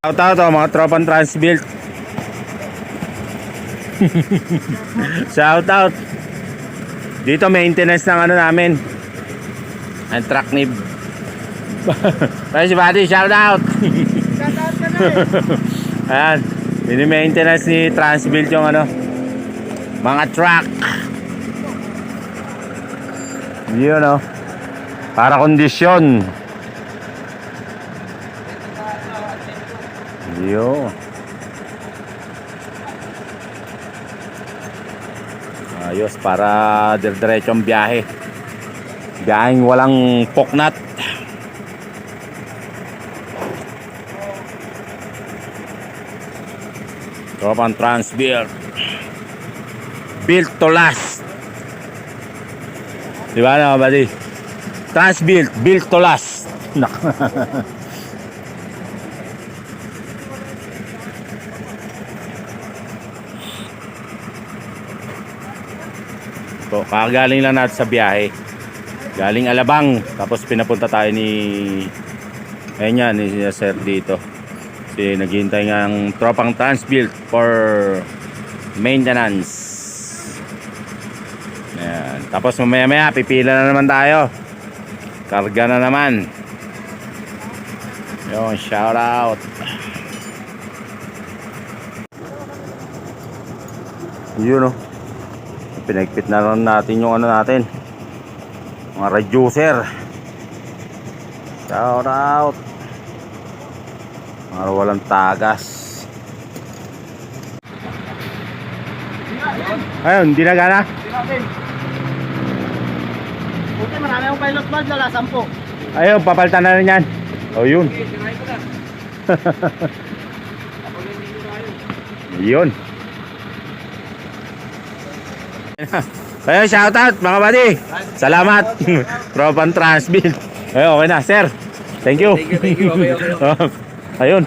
Shout out mga tropang transbuilt. Shout out. Dito maintenance ng ano namin. Ang truck ni Pero si Buddy, shout out. Shoutout ka na eh. Ayan. Mini-maintenance ni Transbuilt yung ano. Mga truck. Yun oh. Para kondisyon. Yun. Ayos para dire-diretsong biyahe. Biyaheng walang poknat. Tropang Transbuilt. Built to last. Di ba na, buddy? Transbuilt, built to last. Nak. So, kakagaling lang natin sa biyahe. Galing Alabang, tapos pinapunta tayo ni Ayun yan, ni Sir dito. Kasi naghihintay ang tropang Transbuilt for maintenance. Ayan. Tapos mamaya maya pipila na naman tayo. Karga na naman. Yun, shout out. Yun oh. Pinagpit na rin natin yung ano natin. Mga reducer. Shout out. Para walang tagas. Ayun, hindi na gana. Buti marami akong pilot bag, lala, sampo. Ayun, papalitan na rin yan. O yun. yun. Ayun, shoutout mga buddy. Salamat. Tropan Transbuilt. Ayun, okay na, sir. Thank you. Thank you, thank you. Okay, okay, okay. Ayun.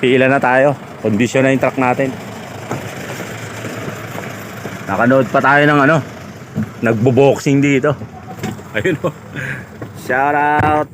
Pila na tayo. Kondisyon na yung truck natin. Nakanood pa tayo ng ano. Nagbo-boxing dito. Ayun oh. Shout out.